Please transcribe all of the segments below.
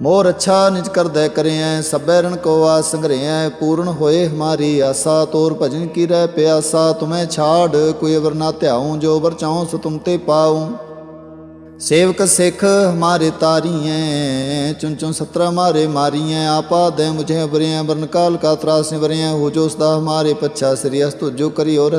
ਮੋਰ ਅੱਛਾ ਨਿਜ ਕਰਦੈ ਕਰਿਐ, ਸਭੈ ਰਣ ਕੋ ਆਸ ਸੰਗਰਿਐ, ਪੂਰਨ ਹੋਏ ਹਮਾਰੀ ਆਸਾ, ਤੋਰ ਭਜਨ ਕੀ ਰਹਿ ਪਿਆਸਾ, ਤੁਮੈ ਛਾੜ ਕੋਈ ਅਵਰ ਨਾ ਧਿਆਉ, ਜੋ ਵਰ ਚਾਉ ਸੋ ਤੁਮ ਤੇ ਪਾਉ। ਸੇਵਕ ਸਿੱਖ ਹਮਾਰੇ ਤਾਰੀਐ ਚੁਨ ਚੁਨ ਸਤਰਾ ਹਮਾਰੇ ਮਾਰੀਐ, ਆਪਾ ਦੇ ਮੁਝੇ ਅਬਰਿਐ ਬਰਨ ਕਾਲ ਕਾ ਤਰਾਸ ਨਿਵਰਿਐ, ਹੋ ਜੋ ਸਦਾ ਹਮਾਰੇ ਪੱਛਾ, ਸ੍ਰੀ ਅਸਤੁ ਜੋ ਕਰੀ ਔਰ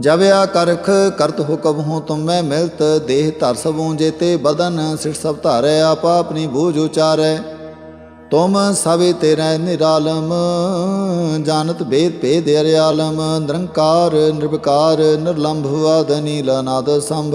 ਜਬ ਆ ਕਰਖ ਕਰਤ ਹੁਕਮ ਹੋ ਤੁਮ ਮੈਂ ਮਿਲਤ, ਦੇਹ ਧਰ ਸਭੂ ਜੇਤੇ ਬਦਨ ਸਿਰ ਸਭ ਧਾਰੈ, ਆਪਾ ਆਪਣੀ ਬੂਝ ਉਚਾਰੈ। ਤੁਮ ਸਵੇ ਤੇਰੇ ਨਿਰਾਲਮ, ਜਾਣਤ ਭੇਦ ਭੇਦ ਅਰਿਆਲਮ, ਨਿਰੰਕਾਰ, ਨਿਰਵਿਕਾਰ, ਨਿਰਲੰਭ ਆਦ ਨੀਲ ਅਨਾਦ ਸੰਭ